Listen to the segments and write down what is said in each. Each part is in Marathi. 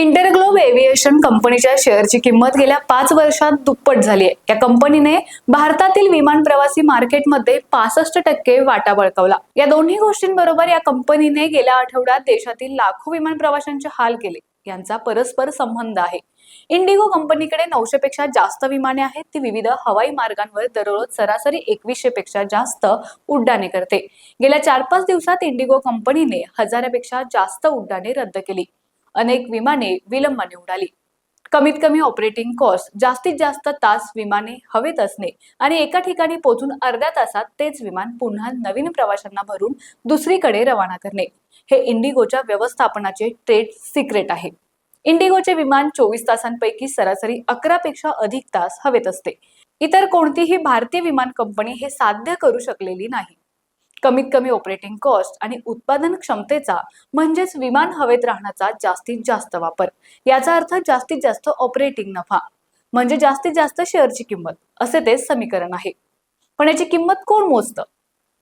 इंटरग्लोब एव्हिएशन कंपनीच्या शेअरची किंमत गेल्या पाच वर्षात दुप्पट झाली आहे. या कंपनीने भारतातील विमान प्रवासी मार्केटमध्ये पासष्ट टक्के वाटा बळकावला. या दोन्ही गोष्टींबरोबर या कंपनीने गेल्या आठवड्यात देशातील लाखो विमान प्रवाशांचे हाल केले. यांचा परस्पर संबंध आहे. इंडिगो कंपनीकडे नऊशे पेक्षा जास्त विमाने आहेत. ती विविध हवाई मार्गांवर दररोज सरासरी एकवीसशे पेक्षा जास्त उड्डाणे करते. गेल्या चार पाच दिवसात इंडिगो कंपनीने हजारापेक्षा जास्त उड्डाणे रद्द केली. अनेक विमाने विलंबाने उडाली कमीत कमी ऑपरेटिंग कॉस्ट जास्तीत जास्त तास विमाने हवेत असणे आणि एका ठिकाणी पोहोचून अर्ध्या तासात तेच विमान पुन्हा नवीन प्रवाशांना भरून दुसरीकडे रवाना करणे. हे इंडिगोच्या व्यवस्थापनाचे ट्रेड सिक्रेट आहे. इंडिगोचे विमान चोवीस तासांपैकी सरासरी अकरा पेक्षा अधिक तास हवेत असते. इतर कोणतीही भारतीय विमान कंपनी हे साध्य करू शकलेली नाही. कमीत कमी ऑपरेटिंग कॉस्ट आणि उत्पादन क्षमतेचा म्हणजेच विमान हवेत राहण्याचा जास्तीत जास्त वापर. याचा अर्थ जास्तीत जास्त ऑपरेटिंग नफा म्हणजे जास्तीत जास्त शेअरची किंमत असे ते समीकरण आहे. पण याची किंमत कोण मोजतं?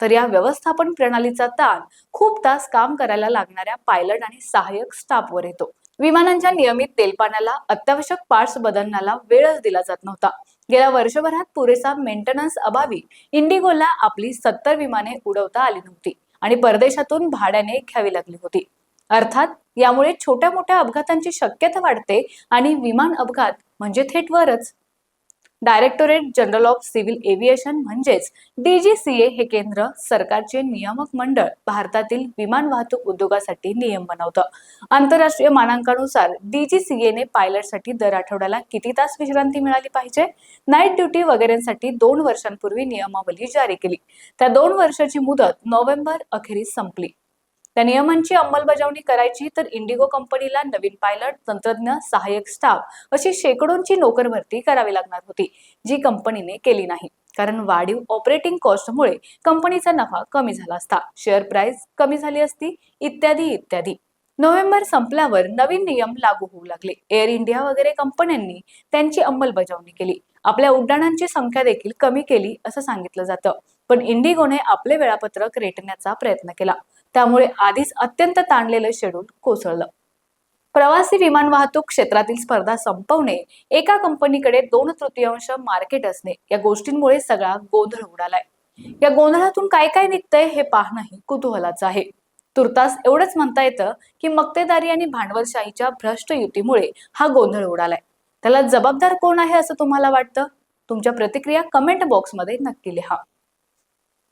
तर या व्यवस्थापन प्रणालीचा ताण खूप तास काम करायला लागणाऱ्या पायलट आणि सहाय्यक स्टाफवर येतो. विमानांच्या नियमित तेलपाण्याला अत्यावश्यक पार्ट्स बदलण्याला वेळच दिला जात नव्हता. गेल्या वर्षभरात पुरेसा मेंटेनन्स अभावी इंडिगोला आपली सत्तर विमाने उडवता आली नव्हती आणि परदेशातून भाड्याने घ्यावी लागली होती. अर्थात यामुळे छोट्या मोठ्या अपघातांची शक्यता वाढते आणि विमान अपघात म्हणजे थेट वरच. Directorate general of civil aviation म्हणजेच डीजीसीए हे केंद्र सरकारचे नियामक मंडळ भारतातील विमान वाहतूक उद्योगासाठी नियम बनवतं. आंतरराष्ट्रीय मानांकानुसार डीजीसीएने पायलटसाठी दर आठवड्याला किती तास विश्रांती मिळाली पाहिजे? नाईट ड्युटी वगैरेंसाठी दोन वर्षांपूर्वी नियमावली जारी केली. त्या दोन वर्षाची मुदत नोव्हेंबर अखेरीस संपली. त्या नियमांची अंमलबजावणी करायची तर इंडिगो कंपनीला नवीन पायलट तंत्रज्ञ सहाय्यक स्टाफ अशी शेकडोंची नोकर भरती करावी लागणार होती जी कंपनीने केली नाही. कारण वाढीव ऑपरेटिंग कॉस्टमुळे कंपनीचा नफा कमी झाला असता शेअर प्राइस कमी झाली असती इत्यादी इत्यादी. नोव्हेंबर संपल्यावर नवीन नियम लागू होऊ लागले. एअर इंडिया वगैरे कंपन्यांनी त्यांची अंमलबजावणी केली. आपल्या उड्डाणांची संख्या देखील कमी केली असं सांगितलं जातं. पण इंडिगोने आपले वेळापत्रक रेटण्याचा प्रयत्न केला. त्यामुळे आधीच अत्यंत ताणलेलं शेड्यूल कोसळलं. प्रवासी विमान वाहतूक क्षेत्रातील स्पर्धा संपवणे एका कंपनीकडे दोन तृतीयांश मार्केट असणे या गोष्टींमुळे सगळा गोंधळ उडालाय. या गोंधळातून काय काय निघतंय हे पाहणंही कुतूहलाचं आहे. तुर्तास एवढंच म्हणता येतं की मक्तेदारी आणि भांडवलशाहीच्या भ्रष्ट युतीमुळे हा गोंधळ उडालाय. त्याला जबाबदार कोण आहे असं तुम्हाला वाटतं? तुमच्या प्रतिक्रिया कमेंट बॉक्समध्ये नक्की लिहा.